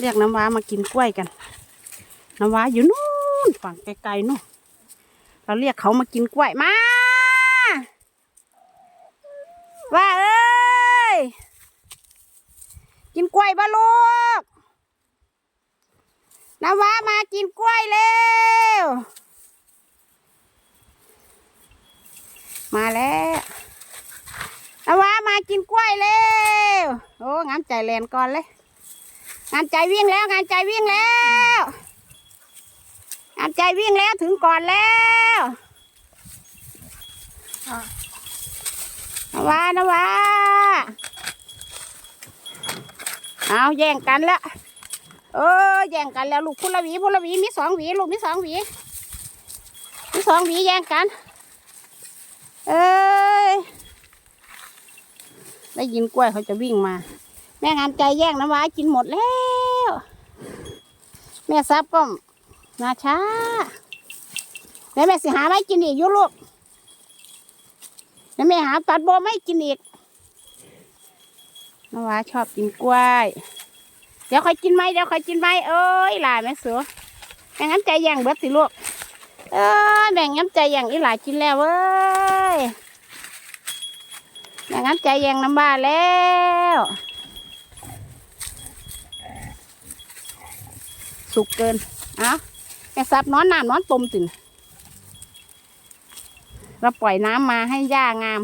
เรียกน้ำว้ามากินกล้วยกัน น้ำว้าอยู่นู่นฝั่งไกลๆนู่นเราเรียกเขามากินกล้วยมา ว่าเอ้ย กินกล้วยบ้าลูก น้ำว้ามากินกล้วยเร็ว มาแล้วน้ำว้ามากินกล้วยเร็ว โอ้งานใจแลนก่อนเลย งานใจวิ่งแล้วงานใจวิ่งแล้วงานใจวิ่งแล้วถึงก่อนแล้วน้ำว้าน้ำว้าเอาแย่งกันแล้วเออแย่งกันแล้วลูกพุลวีพุลวีมีสองหวีลูกมีสองหวีมีสองหวีแย่งกัน เอ้ยได้ยินกล้วยเขาจะวิ่งมา ม่งานใจแย่งน้ำว้ากินหมดแล้ว แม่ซับก็มาช้าแล้วแม่สิหาไม่กินอีกยุลูกแล้วแม่หาตัดโบไม่กินอีกน้ำว้าชอบกินกล้วยเดี๋ยวคอยกินไหมเดี๋ยวคอยกินไหมเอ้ยหลายแม่เสือแม่งั้นใจแย่งเบิดสิลูกเอ้ยแบ่งงั้นใจแย่งอีหลายกินแล้วเว้ยแบ่งงั้นใจแย่งน้ำบ้าแล้ว สุกเกินเอ้าแม่ซับนอนน้ำนอนต้มติ่นเราปล่อยน้ำมาให้ย่างาม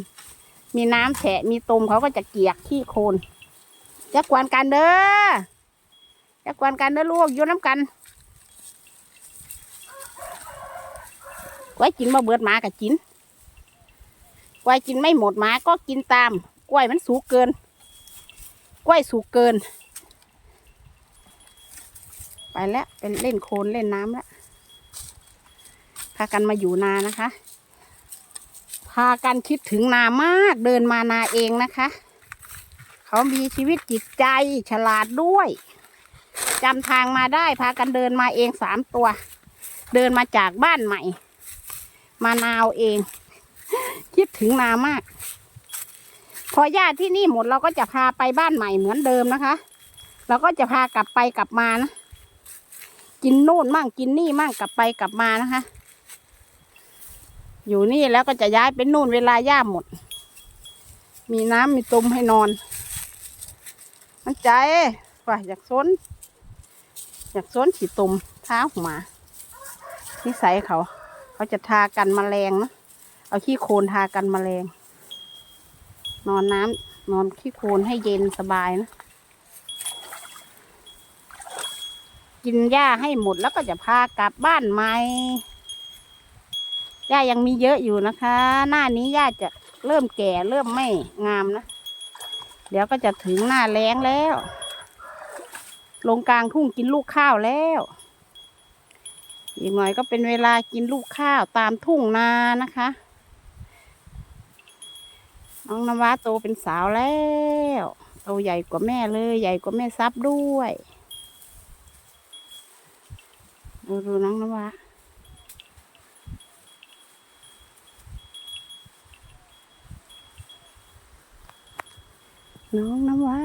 มีน้ำแฉะมีตมเขาก็จะเกียกขี้โคลนจะกวนกันเด้อจะกวนกันเด้อลูกยู่น้ำกันกล้วยกินมาเบิดหมากับกินกล้วยกินไม่หมดหมาก็กินตาม กล้วยมันสูงเกิน กล้วยสูงเกิน ไปแล้วเป็นเล่นโคลนเล่นน้ำแล้วพากันมาอยู่นานะคะ พากันคิดถึงนามากเดินมานาเองนะคะ เขามีชีวิตจิตใจฉลาดด้วยจำทางมาได้ พากันเดินมาเองสามตัว เดินมาจากบ้านใหม่ มานาวเอง คิดถึงนามาก พอญาติที่นี่หมดเราก็จะพาไปบ้านใหม่เหมือนเดิมนะคะ เราก็จะพากลับไปกลับมานะ กินนู่นมั่งกินนี่มั่งกลับไปกลับมานะคะ อยู่นี่แล้วก็จะย้ายไปนู่นเวลาย่าหมด มีน้ำมีตุ่มให้นอน มันใจว่าอยากซนอยากซ้นขีตุ่มเท้าหมานิสัยเขา เขาจะทากันแมลงนะเอาขี้โคลนทากันแมลง นอนน้ำนอนขี้โคลนให้เย็นสบายนะ กินหญ้าให้หมดแล้วก็จะพากลับบ้านใหม่หญ้ายังมีเยอะอยู่นะคะ หน้านี้หญ้าจะเริ่มแก่เริ่มไม่งามนะ เดี๋ยวก็จะถึงหน้าแล้งแล้ว ลงกลางทุ่งกินลูกข้าวแล้ว อีกหน่อยก็เป็นเวลากินลูกข้าวตามทุ่งนานะคะ น้องนวาโตเป็นสาวแล้ว โตใหญ่กว่าแม่เลย ใหญ่กว่าแม่ซับด้วย ดูดูน้องนวาน้องนวา